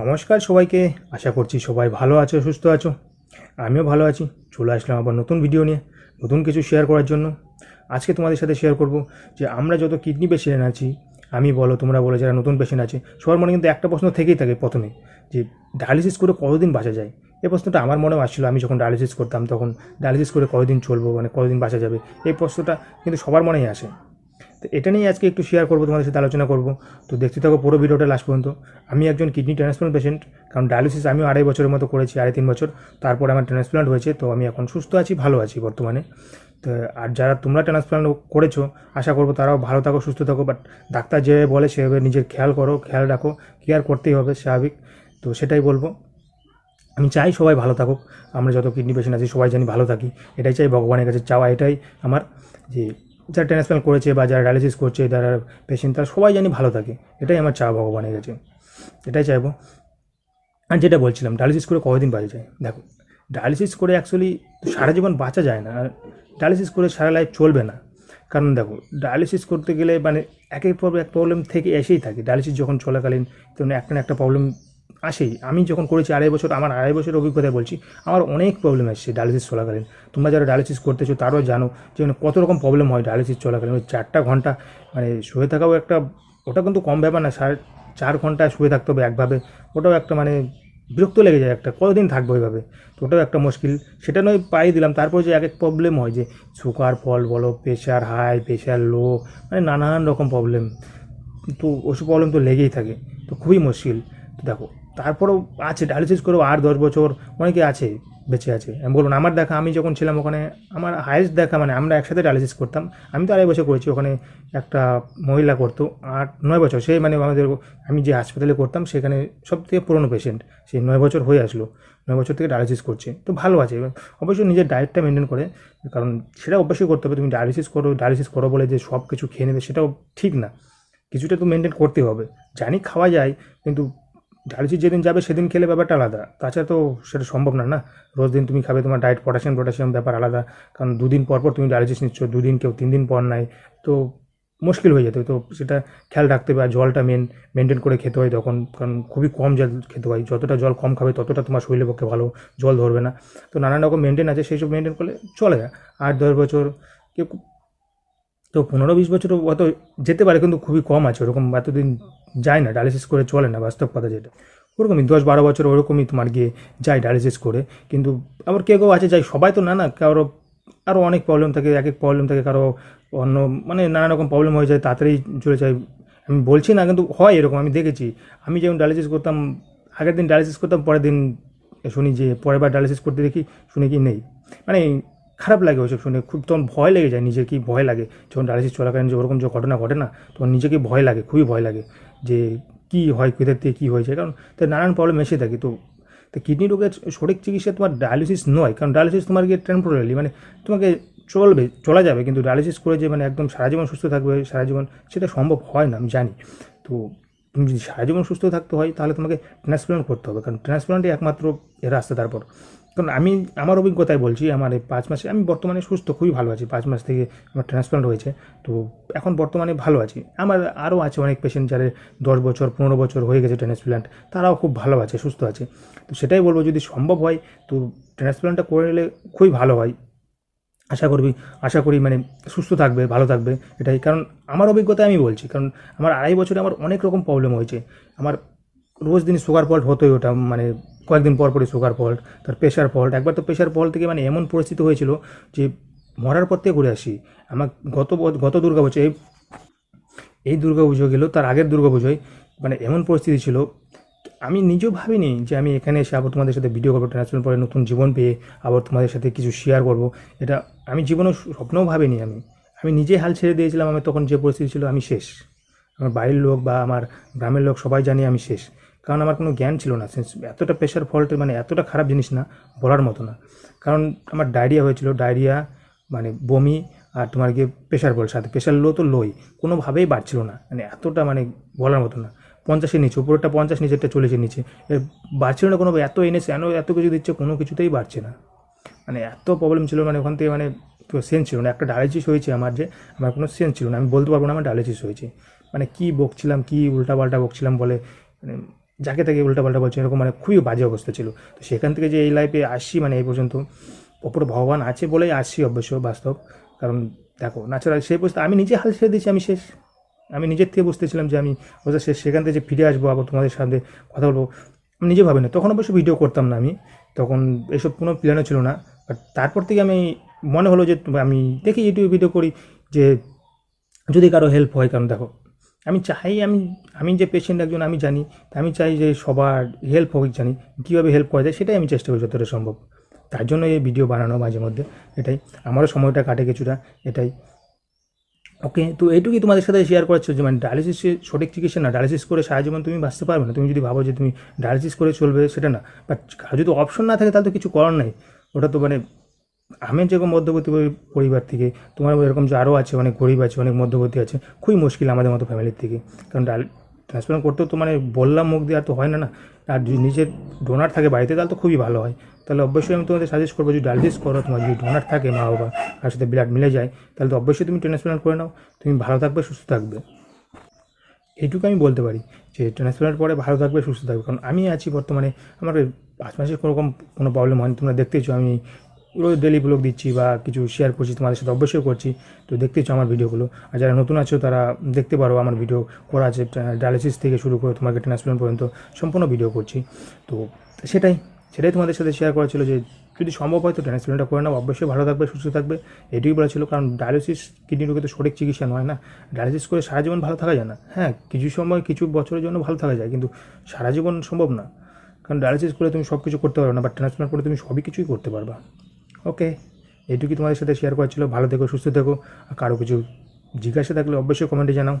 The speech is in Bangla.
নমস্কার সবাইকে, আশা করছি সবাই ভালো আছো, সুস্থ আছো। আমিও ভালো আছি। চলে আসলাম আবার নতুন ভিডিও নিয়ে, নতুন কিছু শেয়ার করার জন্য। আজকে তোমাদের সাথে শেয়ার করব যে, আমরা যত কিডনি পেশেন্ট আছি, আমি বলো, তোমরা বলো, যারা নতুন পেশেন্ট আছে, সবার মনে কিন্তু একটা প্রশ্ন থেকেই থাকে প্রথমে, যে ডায়ালিসিস করে কতদিন বাঁচা যায়? এই প্রশ্নটা আমার মনেও আসছিল, আমি যখন ডায়ালিসিস করতাম, তখন ডায়ালিসিস করে কতদিন চলবো মানে কতদিন বাঁচা যাবে? এই প্রশ্নটা কিন্তু সবার মনেই আসে। তো এটা নিয়ে আজকে একটু শেয়ার করব, তোমাদের সাথে আলোচনা করব। তো দেখতে থাকো পুরো ভিডিওটা লাস্ট পর্যন্ত। আমি একজন কিডনি ট্রান্সপ্লান্ট পেশেন্ট কারণ ডায়ালিসিস আমিও আড়াই বছরের মতো করেছি, আড়াই তিন বছর। তারপর আমার ট্রান্সপ্লান্ট হয়েছে, তো আমি এখন সুস্থ আছি, ভালো আছি বর্তমানে। তো আর যারা তোমরা ট্রান্সপ্লান্ট করেছ, আশা করব তারাও ভালো থাকো, সুস্থ থাকো। বাট ডাক্তার যেভাবে বলে, সেভাবে নিজের খেয়াল করো, খেয়াল রাখো কেয়ার করতেই হবে, স্বাভাবিক। তো সেটাই বলব। আমি চাই সবাই ভালো থাকুক। আমরা যত কিডনি পেশেন্ট আছি, সবাই জানি ভালো থাকি। এটাই চাই ভগবানের কাছে। চাওয়া এটাই আমার, যে যারা ট্রান্সপ্লান্ট করেছে বা যারা ডায়ালিসিস করছে, যারা পেশেন্ট তারা সবাই জানি ভালো থাকে। এটাই আমার চা ভগবানের কাছে। এটাই চাইব। আর যেটা বলছিলাম ডায়ালিসিস করে কতদিন বাজে যায়? দেখো ডায়ালিসিস করে অ্যাকচুয়ালি সারা জীবন বাঁচা যায় না। আর ডায়ালিসিস করে সারা লাইফ চলবে না। কারণ দেখো ডায়ালিসিস করতে গেলে মানে একের পর এক প্রবলেম থেকে এসেই থাকে। ডায়ালিসিস যখন চলাকালীন, তখন একটা না একটা প্রবলেম আসেই আমি যখন করেছি আড়াই বছর, আমার আড়াই বছরের অভিজ্ঞতায় বলছি, আমার অনেক প্রবলেম এসেছে ডায়ালিসিস চলাকালীন। তোমরা যারা ডায়ালিসিস করতেছো, তারাও জানো যে মানে কত রকম প্রবলেম হয় ডায়ালিসিস চলাকালীন। ওই চারটা ঘণ্টা মানে শুয়ে থাকাও একটা, ওটা কিন্তু কম ব্যাপার না, সাড়ে চার ঘণ্টা শুয়ে থাকতে হবে একভাবে। ওটাও একটা মানে বিরক্ত লেগে যায় একটা, কতদিন থাকবে ওইভাবে তো ওটাও একটা মুশকিল। সেটা নয় পাই দিলাম, তারপর যে এক এক প্রবলেম হয় যে সুগার ফল বলো প্রেশার হাই প্রেশার লো মানে নানান রকম প্রবলেম তো ওসব প্রবলেম তো লেগেই থাকে। তো খুবই মুশকিল। দেখো, তারপরেও আছে ডায়ালিসিস করেও আর দশ বছর অনেকে আছে, বেঁচে আছে। আমি বলুন আমার দেখা, আমি যখন ছিলাম ওখানে, আমার হায়েস্ট দেখা মানে আমরা একসাথে ডায়ালিসিস করতাম। আমি তো আড়াই বছর করেছি, ওখানে একটা মহিলা করতো, আট, নয় বছর সেই মানে আমাদের, আমি যে হাসপাতালে করতাম, সেখানে সব থেকে পুরনো পেশেন্ট সেই নয় বছর হয়ে আসলো, নয় বছর থেকে ডায়ালিসিস করছে, তো ভালো আছে। অবশ্যই নিজের ডায়েটটা মেনটেন করে, কারণ সেটা অবশ্যই করতে হবে, তুমি ডায়ালিসিস করো ডায়ালিসিস করো বলে যে সব কিছু খেয়ে নেবে, সেটাও ঠিক না। কিছুটা তো মেনটেন করতে হবে। জানি খাওয়া যায়, কিন্তু ডায়ালিসিস যেদিন যাবে সেদিন খেলে ব্যাপারটা আলাদা। তাছাড়া তো সেটা সম্ভব না না? রোজ দিন তুমি খাবে তোমার ডায়েট, পটাশিয়াম পটাশিয়াম ব্যাপার আলাদা। কারণ দুদিন পর পর তুমি ডায়ালিসিস নিচ্ছ, দুদিন কেউ তিন দিন পর নাই। তো মুশকিল হয়ে যেত তো সেটা খেয়াল রাখতে হবে। আর জলটা মেন মেনটেন করে খেতে হয় তখন। কারণ খুবই কম জল খেতে হয়। যতটা জল কম খাবে ততটা তোমার শরীরের পক্ষে ভালো, জল ধরবে না। তো নানান রকম মেনটেন আছে। সেই সব মেনটেন করলে চলে যায়। আট দশ বছর কেউ তো পনেরো বিশ বছর অত যেতে পারে, কিন্তু খুবই কম আছে। ওরকম এতদিন যায় না ডায়ালিসিস করে চলে না, বাস্তব কথা যেটা। ওরকমই দশ বারো বছর ওরকমই তোমার গিয়ে যায় ডায়ালিসিস করে। কিন্তু আবার কেউ কেউ আছে যাই, সবাই তো না না, কারও আরও অনেক প্রবলেম থাকে এক এক প্রবলেম থাকে, কারও অন্য মানে নানা রকম প্রবলেম হয়ে যায়, তাড়াতাড়ি চলে যায়। আমি বলছি না, কিন্তু হয় এরকম, আমি দেখেছি। আমি যেমন ডায়ালিসিস করতাম, আগের দিন ডায়ালিসিস করতাম, পরের দিন শুনি যে পরের বার ডায়ালিসিস করতে দেখি, শুনি কি নেই। মানে খারাপ লাগে ওইসব শুনে। খুব তখন ভয় লেগে যায় নিজের কি ভয় লাগে। যখন ডায়ালিসিস চলাকালীন যে ওরকম যে ঘটনা ঘটে না, তখন নিজেকে ভয় লাগে, খুবই ভয় লাগে যে কী হয় কোথার থেকে কী হয়েছে। কারণ তার নানান প্রবলেম এসে থাকে। তো তো কিডনি রোগের সঠিক চিকিৎসা তোমার ডায়ালিসিস নয়। কারণ ডায়ালিসিস তোমার গিয়ে টেম্পোরারি মানে তোমাকে চলবে, চলা যাবে। কিন্তু ডায়ালিসিস করে যে মানে একদম সারা জীবন সুস্থ থাকবে, সারা জীবন সেটা সম্ভব হয় না, আমি জানি। তো, তুমি যদি সারা জীবন সুস্থ থাকতে হয়, তাহলে তোমাকে ট্রান্সপ্লান্ট করতে হবে। কারণ ট্রান্সপ্লান্টই একমাত্র রাস্তা তারপর। কারণ আমি, আমার অভিজ্ঞতায় বলছি, আমার এই পাঁচ মাসে, আমি বর্তমানে সুস্থ, খুবই ভালো আছি। পাঁচ মাস থেকে আমার ট্রান্সপ্লান্ট হয়েছে, তো এখন বর্তমানে ভালো আছি। আমার আরও আছে অনেক পেশেন্ট যাদের দশ বছর, পনেরো বছর হয়ে গেছে ট্রান্সপ্লান্ট তারাও খুব ভালো আছে, সুস্থ আছে। তো সেটাই বলব, যদি সম্ভব হয়, তো ট্রান্সপ্লান্টটা করে নিলে খুবই ভালো হয়। আশা করবি, আশা করি মানে সুস্থ থাকবে, ভালো থাকবে, এটাই। কারণ আমার অভিজ্ঞতা আমি বলছি, কারণ আমার আড়াই বছরে আমার অনেক রকম প্রবলেম হয়েছে। আমার রোজ দিন সুগার ফল্ট হতোই ওটা মানে কয়েকদিন পর পরই সুগার ফল্ট তার প্রেশার ফল্ট একবার তো প্রেশার ফল্ট থেকে মানে এমন পরিস্থিতি হয়েছিল যে মরার পর থেকে ঘুরে আসি। আমার গত গত দুর্গা পুজো এই এই দুর্গা পুজো গেল, তার আগের দুর্গা পুজোয় মানে এমন পরিস্থিতি ছিল। আমি নিজেও ভাবিনি যে আমি এখানে এসে আবার তোমাদের সাথে ভিডিও করব ট্রান্সফার পরে নতুন জীবন পেয়ে আবার তোমাদের সাথে কিছু শেয়ার করব। এটা আমি জীবনেও স্বপ্নও ভাবিনি আমি। আমি নিজে হাল ছেড়ে দিয়েছিলাম, আমি তখন যে পরিস্থিতি ছিল আমি শেষ। আমার বাড়ির লোক বা আমার গ্রামের লোক সবাই জানি আমি শেষ। কারণ আমার কোনো জ্ঞান ছিল না। এতটা প্রেশার ফল্ট মানে এতটা খারাপ জিনিস না, বলার মতো না। কারণ আমার ডায়রিয়া হয়েছিল ডায়রিয়া মানে বমি আর তোমার গিয়ে প্রেশার বল সাথে। প্রেশার লো তো লোই কোনোভাবেই বাড়ছিল না। মানে এতটা মানে বলার মতো না। পঞ্চাশের নিচে উপরটা পঞ্চাশ, নিচেরটা চলেছে নিচে। বাড়ছিল না কোনো এত এনেছে এত এত কিছু দিচ্ছে, কোনো কিছুতেই বাড়ছে না। মানে এত প্রবলেম ছিল মানে ওখান থেকে মানে সেন্স ছিল না। একটা ডায়ালিসিস হয়েছে আমার যে, আমার কোনো সেন্স ছিল না। আমি বলতে পারব না আমার ডায়ালিসিস হয়েছে। মানে কী বকছিলাম, কী উল্টাপাল্টা বকছিলাম বলে মানে যাকে তাকে উল্টাপাল্টা বলছে, এরকম মানে খুবই বাজে অবস্থা ছিল। তো সেখান থেকে যে এই লাইফে আসছি মানে এই পর্যন্ত ওপরে ভগবান আছে বলেই আসছি অবশ্য বাস্তব। কারণ দেখো ন্যাচারাল সেই পরিস্থিতি আমি নিজে হাল ছেড়ে দিয়েছি, আমি শেষ। আমি নিজের থেকে বুঝতেছিলাম যে আমি ওটা শেষ, সেখান থেকে যে ফিরে আসব, আবার তোমাদের সামনে কথা বলব, আমি নিজে ভাবি না তখন অবশ্য ভিডিও করতাম না আমি। তখন এসব কোনো প্ল্যানও ছিল না। বাট তারপর থেকে আমি মনে হলো যে, আমি দেখি ইউটিউবে ভিডিও করি, যে যদি কারও হেল্প হয়, কারণ দেখো আমি চাই আমি আমি যে পেশেন্ট একজন আমি জানি আমি চাই যে সবার হেল্প হোক জানি, কীভাবে হেল্প করা যায় সেটাই আমি চেষ্টা করি যতটা সম্ভব। তার জন্য এই ভিডিও বানানো মাঝে মধ্যে, এটাই। আমারও সময়টা কাটে কিছুটা, এটাই। ওকে তো এইটুকুই তোমাদের সাথে শেয়ার করার ছিল যে মানে ডায়ালিসিসে সঠিক চিকিৎসা না ডায়ালিসিস করে সারা জীবন তুমি বাঁচতে পারবে না। তুমি যদি ভাবো যে তুমি ডায়ালিসিস করে চলবে সেটা না বাট যদি অপশন না থাকে তাহলে তো কিছু করার নাই। ওটা তো মানে আমি যেরকম মধ্যবর্তী পরিবার থেকে, তোমার এরকম যে আরও আছে, অনেক গরিব আছে, অনেক মধ্যবর্তী আছে, খুবই মুশকিল আমাদের মতো ফ্যামিলির থেকে। কারণ ডাল ট্রান্সপ্লান্ট করতেও তো মানে বললাম মুখ দিয়ে আর তো হয় না না। আর যদি নিজের ডোনার থাকে বাড়িতে, তাহলে তো খুবই ভালো হয়। তাহলে অবশ্যই আমি তোমাদের সাজেস্ট করব যদি ডায়ালিসিস করো, তোমার যদি ডোনার থাকে মা বাবা, তার সাথে ব্লাড মিলে যায়, তাহলে তো অবশ্যই তুমি ট্রান্সপ্লান্ট করে নাও। তুমি ভালো থাকবে, সুস্থ থাকবে। এইটুকু আমি বলতে পারি যে ট্রান্সপ্লান্ট পরে ভালো থাকবে, সুস্থ থাকবে। কারণ আমি আছি বর্তমানে আমার পাঁচ মাসের কোনো প্রবলেম হয়নি। তোমরা দেখতেইছো আমি রোজ ডেলি ব্লগ দিচ্ছি বা কিছু শেয়ার করছি, তোমাদের সাথে অবশ্যই করছি। তো দেখতেইছো আমার ভিডিওগুলো আর যারা নতুন আছো, তারা দেখতে পারো আমার ভিডিও করা আছে ডায়ালিসিস থেকে শুরু করে তোমাকে ট্রান্সপ্লান্ট পর্যন্ত সম্পূর্ণ ভিডিও করছি। তো সেটাই সেটাই তোমাদের সাথে শেয়ার করা ছিল যে যদি সম্ভব হয় তো ট্রান্সপ্লান্টটা করে নাও। অবশ্যই ভালো থাকবে, সুস্থ থাকবে। এটুকুই বলা ছিল, কারণ ডায়ালিসিস কিডনি রোগে তো সঠিক চিকিৎসা নয় না। ডায়ালিসিস করে সারা জীবন ভালো থাকা যায় না। হ্যাঁ কিছু সময়, কিছু বছরের জন্য ভালো থাকা যায়, কিন্তু সারা জীবন সম্ভব না। কারণ ডায়ালিসিস করে তুমি সব কিছু করতে পারবে না বাট ট্রান্সপ্লান্ট করে তুমি সবই কিছুই করতে পারবা। ওকে এটুকুই তোমাদের সাথে শেয়ার করা ছিল। ভালো থেকো, সুস্থ থেকো। আর কারও কিছু জিজ্ঞাসা থাকলে অবশ্যই কমেন্টে জানাও।